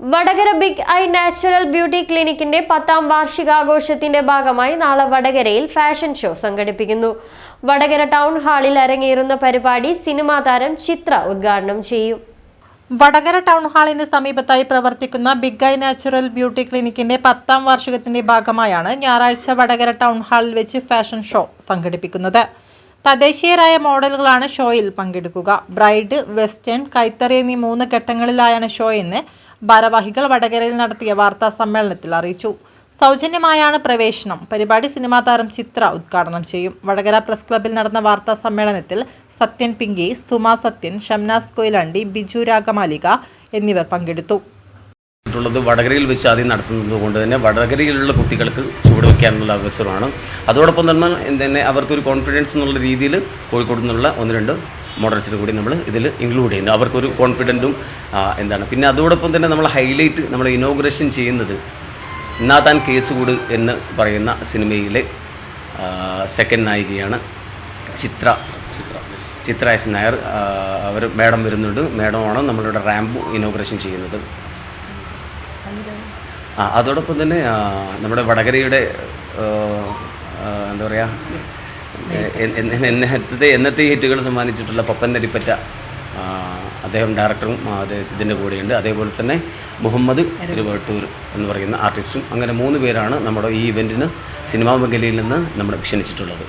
Vadakara big I natural beauty ക്ലിനിക്കിന്റെ പത്താം വാർഷികാഘോഷത്തിന്റെ ഭാഗമായി നാളെ വടകരയിൽ ഫാഷൻ ഷോ സംഘടിപ്പിക്കുന്നു. വടകര ടൗൺ ഹാളിൽ അരങ്ങേറുന്ന പരിപാടി സിനിമാ താരം ചിത്ര ഉദ്ഘാടനം ചെയ്യും. വടകര ടൗൺ ഹാളിന് സമീപത്തായി പ്രവർത്തിക്കുന്ന ബിഗ് ഐ നാച്ചുറൽ ബ്യൂട്ടി ക്ലിനിക്കിന്റെ പത്താം വാർഷികത്തിന്റെ ഭാഗമായാണ് ഞായറാഴ്ച വടകര ടൗൺ ഹാളിൽ വെച്ച് ഫാഷൻ ഷോ സംഘടിപ്പിക്കുന്നത്. തദ്ദേശീയരായ മോഡലുകളാണ് ഷോയിൽ പങ്കെടുക്കുക. ബ്രൈഡ് വെസ്റ്റേൺ കൈത്തറി എന്നീ മൂന്ന് ഘട്ടങ്ങളിലായാണ് ഷോ എന്ന് ഭാരവാഹികൾ വടകരയിൽ നടത്തിയ വാർത്താ സമ്മേളനത്തിൽ അറിയിച്ചു. സൗജന്യമായാണ് പ്രവേശനം. പരിപാടി സിനിമാ താരം ചിത്ര ഉദ്ഘാടനം ചെയ്യും. വടകര പ്രസ് ക്ലബിൽ നടന്ന വാർത്താ സമ്മേളനത്തിൽ സത്യൻ പിങ്കി സുമ സത്യൻ ഷംനാസ് കൊയിലാണ്ടി ബിജു രാഗമാലിക എന്നിവർ പങ്കെടുത്തു. ുള്ളത് വടകരയിൽ വെച്ച് ആദ്യം നടത്തുന്നത് കൊണ്ട് തന്നെ വടകരയിലുള്ള കുട്ടികൾക്ക് ചുവടുവെക്കാനുള്ള അവസരമാണ്. അതോടൊപ്പം തന്നെ തന്നെ അവർക്കൊരു കോൺഫിഡൻസ് എന്നുള്ള രീതിയിൽ കോഴിക്കോട് നിന്നുള്ള ഒന്ന് രണ്ട് മോഡൽസിന് കൂടി നമ്മൾ ഇതിൽ ഇൻക്ലൂഡ് ചെയ്യുന്നു അവർക്കൊരു കോൺഫിഡന്റും എന്താണ്. പിന്നെ അതോടൊപ്പം തന്നെ നമ്മൾ ഹൈലൈറ്റ് നമ്മൾ ഇനോഗ്രേഷൻ ചെയ്യുന്നത് ഇന്നാത്താൻ കേസ് കൂട് എന്ന് പറയുന്ന സിനിമയിലെ സെക്കൻഡ് നായികയാണ് ചിത്ര. ചിത്ര എസ് നായർ അവർ മേഡം വരുന്നുണ്ട്. മേഡമാണ് നമ്മളുടെ റാമ്പ് ഇനോഗ്രേഷൻ ചെയ്യുന്നത്. ആ അതോടൊപ്പം തന്നെ നമ്മുടെ വടകരയുടെ എന്താ പറയുക എന്നത്തെ എന്നത്തെ ഹിറ്റുകൾ സമ്മാനിച്ചിട്ടുള്ള പപ്പൻ നരിപ്പറ്റ അദ്ദേഹം ഡയറക്ടറും അദ്ദേഹം ഇതിന്റെ കൂടെയുണ്ട്. അതേപോലെ തന്നെ മുഹമ്മദ് തിരുവട്ടൂർ എന്ന് പറയുന്ന ആർട്ടിസ്റ്റും. അങ്ങനെ മൂന്ന് പേരാണ് നമ്മുടെ ഈ ഇവന്റിന് സിനിമാ മേഖലയിൽ നിന്ന് നമ്മൾ ക്ഷണിച്ചിട്ടുള്ളത്.